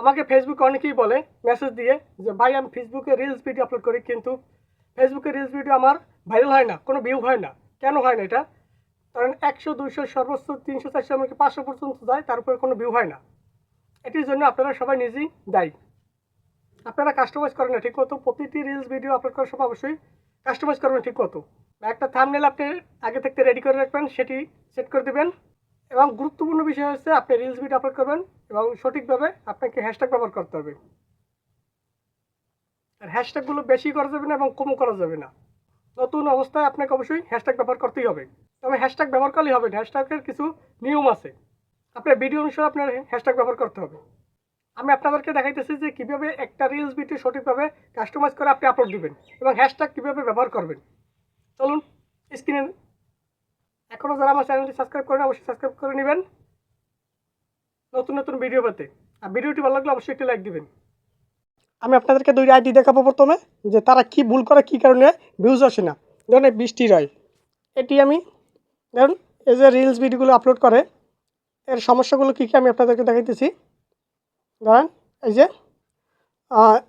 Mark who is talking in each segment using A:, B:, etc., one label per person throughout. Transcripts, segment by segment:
A: আমাকে ফেসবুকে অনেকেই বলে মেসেজ দিয়ে যে, ভাই, আমি ফেসবুকে রিলস ভিডিও আপলোড করি, কিন্তু ফেসবুকে রিলস ভিডিও আমার ভাইরাল হয় না, কোনো ভিউ হয় না। কেন হয় না এটা? কারণ একশো, দুইশো, সর্বোচ্চ তিনশো, চারশো, এমনকি পাঁচশো পর্যন্ত যায় তার উপরে কোনো ভিউ হয় না। এটির জন্য আপনারা সবাই নিজেই দায়ী। আপনারা কাস্টমাইজ করেন না, ঠিক মতো প্রতিটি রিলস ভিডিও আপলোড করার সময় অবশ্যই কাস্টমাইজ করবেন ঠিক মতো। একটা থামনেল আপনি আগে থাকতে রেডি করে রাখবেন, সেটি সেট করে দেবেন। এবং গুরুত্বপূর্ণ বিষয় হচ্ছে, আপনি রিলস ভিডিও আপলোড করবেন এবং সঠিকভাবে আপনাকে হ্যাশট্যাগ ব্যবহার করতে হবে। আর হ্যাশট্যাগুলো বেশি করা যাবে না এবং কমও করা যাবে না। নতুন অবস্থায় আপনাকে অবশ্যই হ্যাশট্যাগ ব্যবহার করতেই হবে। তবে হ্যাশট্যাগ ব্যবহার করলেই হবে। হ্যাশট্যাগের কিছু নিয়ম আছে। আপনার ভিডিও অনুসারে আপনার হ্যাশট্যাগ ব্যবহার করতে হবে। আমি আপনাদেরকে দেখাইতেছি যে কীভাবে একটা রিলস ভিডিও সঠিকভাবে কাস্টমাইজ করে আপনি আপলোড দিবেন এবং হ্যাশট্যাগ কীভাবে ব্যবহার করবেন। চলুন স্ক্রিনে এখনও যারা আমার চ্যানেলটি সাবস্ক্রাইব করেন, অবশ্যই সাবস্ক্রাইব করে নেবেন। নতুন নতুন ভিডিও পেতে। আর ভিডিওটি ভালো লাগলে অবশ্যই একটি লাইক দিবেন। আমি আপনাদেরকে দুই আইডি দেখাবো প্রথমে, যে তারা কি ভুল করে, কী কারণে ভিউজ আসে না। ধরুন বৃষ্টি রয় এটি আমি, ধরুন এই যে রিলস ভিডিওগুলো আপলোড করে, এর সমস্যাগুলো কী কী আমি আপনাদেরকে দেখাইতেছি। ধরেন এই যে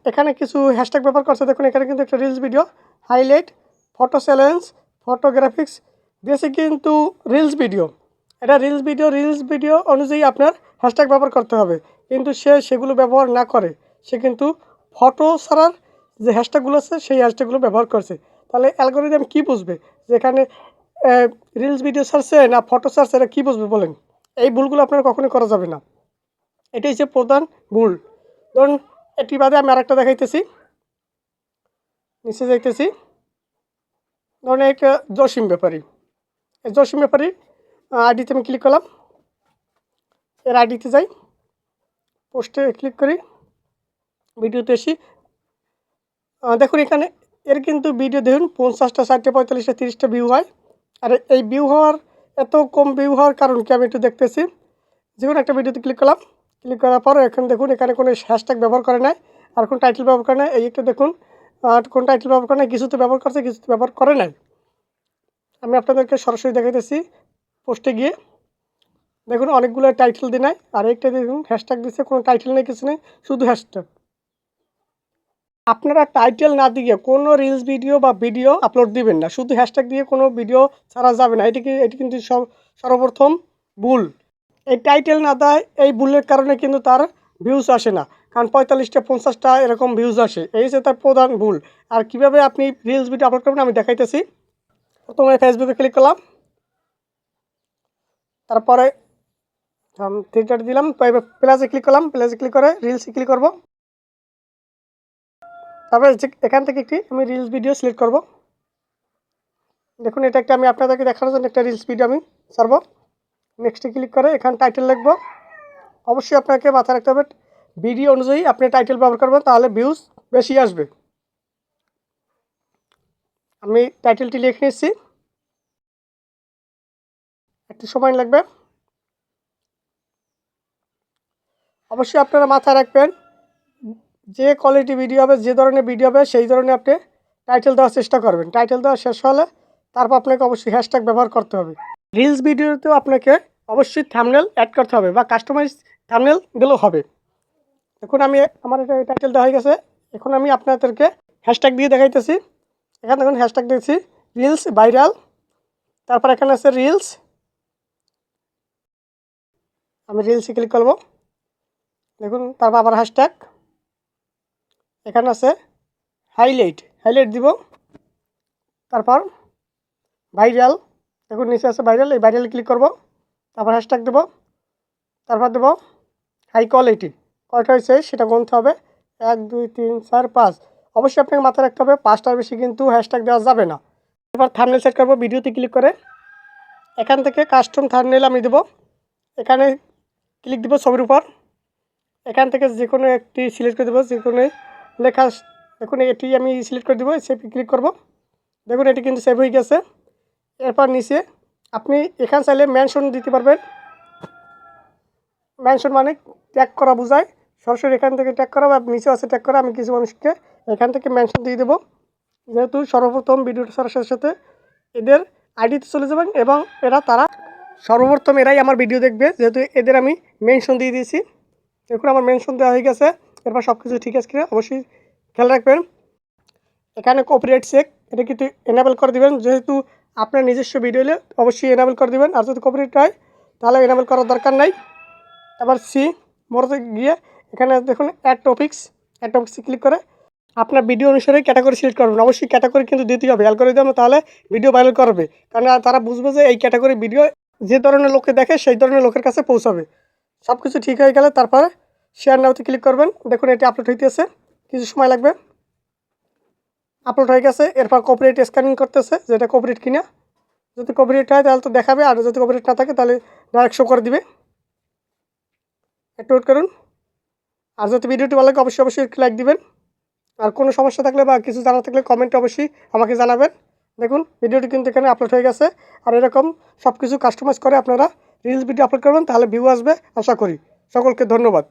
A: এখানে কিছু হ্যাশট্যাগ ব্যবহার করছে। দেখুন, এখানে কিন্তু একটা reels video highlight photo challenge photographics দিয়েছে কিন্তু রিলস ভিডিও এটা রিলস ভিডিও রিলস ভিডিও অনুযায়ী আপনার হ্যাশট্যাগ ব্যবহার করতে হবে। কিন্তু সে সেগুলো ব্যবহার না করে, সে কিন্তু ফটো ছাড়ার যে হ্যাশট্যাগুলো আছে, সেই হ্যাশট্যাগুলো ব্যবহার করছে। তাহলে অ্যালগোরিদম কী বুঝবে? যে এখানে রিলস ভিডিও ছাড়ছে না ফটো ছাড়ছে, এটা কী বুঝবে বলেন? এই ভুলগুলো আপনার কখনোই করা যাবে না। এটাই হচ্ছে প্রধান ভুল। ধরুন এটি বাদে আমি আরেকটা দেখাইতেছি। নিচে যাইতেছি। ধরুন একটা জসিম ব্যাপারী। জসিম ব্যাপারী আইডিতে আমি ক্লিক করলাম। এর আইডিতে যাই। পোস্টে ক্লিক করি। ভিডিওতে এসি দেখুন এখানে, এর কিন্তু ভিডিও দেখুন, পঞ্চাশটা, ষাটটা, পঁয়তাল্লিশটা, তিরিশটা ভিউ হয়। আর এই ভিউ হওয়ার, এত কম ভিউ হওয়ার কারণ কি আমি একটু দেখতেছি। যে কোনো একটা ভিডিওতে ক্লিক করলাম। ক্লিক করার পর এখানে দেখুন, এখানে কোনো হ্যাশট্যাগ ব্যবহার করে নাই, আর কোন টাইটেল ব্যবহার করে নাই। এই একটা দেখুন আর কোন টাইটেল ব্যবহার করে নাই, কিছুতে ব্যবহার করছে, কিছুতে ব্যবহার করে নাই। আমি আপনাদেরকে সরাসরি দেখাইতেছি। পোস্টে গিয়ে দেখুন অনেকগুলো টাইটেল দিই নাই। আর একটা দেখুন হ্যাশট্যাগ দিচ্ছে কোনো টাইটেল নেই, কিছু নেই, শুধু হ্যাশট্যাগ আপনারা টাইটেল না দিয়ে কোনো রিলস ভিডিও বা ভিডিও আপলোড দিবেন না। শুধু হ্যাশট্যাগ দিয়ে কোনো ভিডিও ছাড়া যাবে না। এটি এটি কিন্তু সব, সর্বপ্রথম ভুল। এই টাইটেল না দেয়, এই ভুলের কারণে কিন্তু তার ভিউজ আসে না। কারণ পঁয়তাল্লিশটা, পঞ্চাশটা এরকম ভিউজ আসে। এই হচ্ছে তার প্রধান ভুল। আর কীভাবে আপনি রিলস ভিডিও আপলোড করবেন আমি দেখাইতেছি। প্রথমে ফেসবুকে ক্লিক করলাম। তারপরে থ্রিটার দিলাম এবার প্লাসে ক্লিক করলাম, প্লাসে ক্লিক করে রিলসে ক্লিক করব। তারপরে এখান থেকে একটি আমি রিলস ভিডিও সিলেক্ট করব। দেখুন, এটা একটা আমি আপনাদেরকে দেখানোর জন্য একটা রিলস ভিডিও আমি ছাড়বো। নেক্সটে ক্লিক করে এখানে টাইটেল লিখব। অবশ্যই আপনাকে মাথায় রাখতে হবে ভিডিও অনুযায়ী আপনি টাইটেল ব্যবহার করবেন, তাহলে ভিউজ বেশি আসবে। আমি টাইটেলটি লিখে নিচ্ছি। একটু সময় লাগবে। অবশ্যই আপনারা মাথায় রাখবেন, যে কোয়ালিটি ভিডিও হবে, যে ধরনের ভিডিও হবে, সেই ধরনের আপনি টাইটেল দেওয়ার চেষ্টা করবেন। টাইটেল দেওয়া শেষ হলে তারপর আপনাকে অবশ্যই হ্যাশট্যাগ ব্যবহার করতে হবে। রিলস ভিডিওতেও আপনাকে অবশ্যই থামনেল অ্যাড করতে হবে বা কাস্টমাইজ থামনেল দিলেও হবে। এখন আমি, আমার এটা টাইটেল দেওয়া হয়ে গেছে। এখন আমি আপনাদেরকে হ্যাশট্যাগ দিয়ে দেখাইতেছি। এখানে দেখুন হ্যাশট্যাগ দিয়েছি রিলস ভাইরাল তারপর এখানে আছে রিলস আমি রিলসে ক্লিক করব। দেখুন তারপর আবার হ্যাশট্যাগ এখানে আছে হাইলাইট হাইলাইট দিব। তারপর ভাইরাল দেখুন, নিচে আছে ভাইরাল এই ভাইরালে ক্লিক করব। তারপর হ্যাশট্যাগ দেবো। তারপর দেবো হাই কোয়ালিটি কয়টা হয়েছে সেটা গুনতে হবে। এক, দুই, তিন, চার, পাঁচ। অবশ্যই আপনাকে মাথায় রাখতে হবে, পাঁচটার বেশি কিন্তু হ্যাশট্যাগ দেওয়া যাবে না। এবার থার্মেল সেট করব ভিডিওতে ক্লিক করে। এখান থেকে কাস্টম থার্মেল আমি দেবো। এখানে ক্লিক দেবো ছবির উপর। এখান থেকে যে কোনো একটি সিলেক্ট করে দেবো যে কোনো লেখা দেখুন, এটি আমি সিলেক্ট করে দেবো, সেভ ক্লিক করব। দেখুন, এটি কিন্তু সেভ হয়ে গেছে। এরপর নিচে আপনি এখান চাইলে ম্যানশন দিতে পারবেন। ম্যানশন মানে ট্যাগ করা বোঝায়। সরাসরি এখান থেকে ট্যাগ করা বা নিচে আছে ট্যাগ করা, আমি কিছু মানুষকে এখান থেকে ম্যানশন দিয়ে দেবো। যেহেতু সর্বপ্রথম ভিডিওটা ছাড়ার সাথে সাথে এদের আইডিতে চলে যাবেন এবং এরা তারা সর্বপ্রথম এরাই আমার ভিডিও দেখবে, যেহেতু এদের আমি মেনশন দিয়ে দিয়েছি। দেখুন আমার মেনশন দেওয়া হয়ে গেছে, এরপর সব কিছু ঠিক আছে কিনা অবশ্যই খেয়াল রাখবেন। এখানে কপিরাইট চেক এটা কিন্তু এনাবেল করে দিবেন, যেহেতু আপনার নিজস্ব ভিডিও হলে অবশ্যই এনাবেল করে দিবেন, আর যদি কপিরাইট হয়, তাহলে এনাবেল করার দরকার নাই। এবার সি মোড়তে গিয়ে এখানে দেখুন অ্যাড টপিক্স অ্যাড টপিক্সে ক্লিক করে আপনার ভিডিও অনুসারে ক্যাটাগরি সিলেক্ট করবেন। অবশ্যই ক্যাটাগরি কিন্তু দিতেই হবে অ্যালগোরিদম তাহলে ভিডিও ভাইরাল করবে। কারণ তারা বুঝবে যে এই ক্যাটাগরি ভিডিও যে ধরনের লোকে দেখে সেই ধরনের লোকের কাছে পৌঁছাবে। সব কিছু ঠিক হয়ে গেলে তারপরে শেয়ার নাওতে ক্লিক করবেন। দেখুন, এটি আপলোড হইতেছে কিছু সময় লাগবে। আপলোড হয়ে গেছে। এরপর কপিরাইট স্ক্যানিং করতেছে, যেটা কপিরাইট কিনা। যদি কপিরাইট হয়, তাহলে তো দেখাবে। আর যদি কপিরাইট না থাকে, তাহলে ডাইরেক্ট শো করে দিবে। একটু ওয়েট করুন। আর যদি ভিডিওটি ভালো লাগে, অবশ্যই অবশ্যই লাইক দিবেন। আর কোনো সমস্যা থাকলে বা কিছু জানা থাকলে কমেন্টে অবশ্যই আমাকে জানাবেন। দেখুন, ভিডিওটি কিন্তু এখানে আপলোড হয়ে গেছে। আর এরকম সব কিছু কাস্টমাইজ করে আপনারা রিলস ভিডিও আপলোড করবেন, তাহলে ভিউ আসবে, আশা করি। সকলকে ধন্যবাদ।